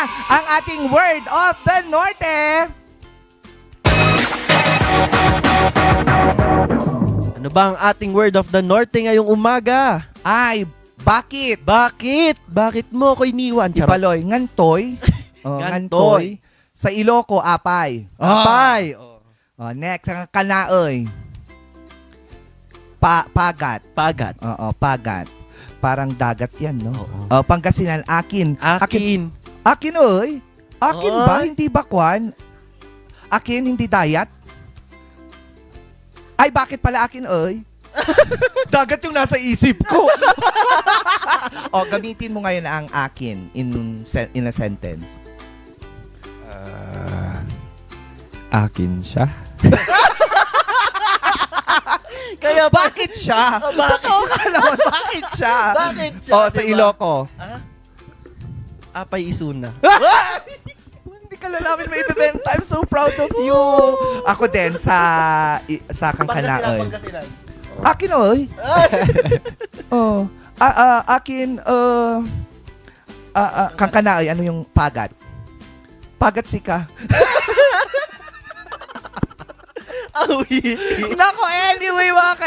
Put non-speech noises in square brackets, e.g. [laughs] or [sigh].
na ang ating word of the Norte. Ano ba ang ating word of the Norte ngayong umaga? Ay, bakit? Bakit? Bakit mo ko iniwan? Charot. Ipaloy, ngantoy. [laughs] Oh, Ngantoy. ngantoy. Sa Iloco, apay. Apay. Oh. Oh, next, ang kanaoy. Pa pagat. Pagat. Oo, pagat. Parang dagat yan, no? Oo. Oh, Pangasinan, akin. Akin. Akin, oy. Akin ba? Oy. Hindi ba kwan? Akin, hindi dayat? Ay, bakit pala akin, oy? [laughs] Dagat yung nasa isip ko. [laughs] o, gamitin mo ngayon ang akin in, se- in a sentence. Ah, akin siya. [laughs] Kaya ba? Bakit siya? Oh, bakit? Naman, bakit siya? Bakit siya? O, sa diba? Iloco. Apay isuna. [laughs] Hindi ka lalamin may ibibenta. I'm so proud of you. Ako din, sa i- sa. Pangasinan. Akin, oy. [laughs] oh. Ah, ah, akin, uh, ah, ah, Kangkanaoy, ano yung pagat? Pagat sika. [laughs] Awi. Nako, anyway, mga ka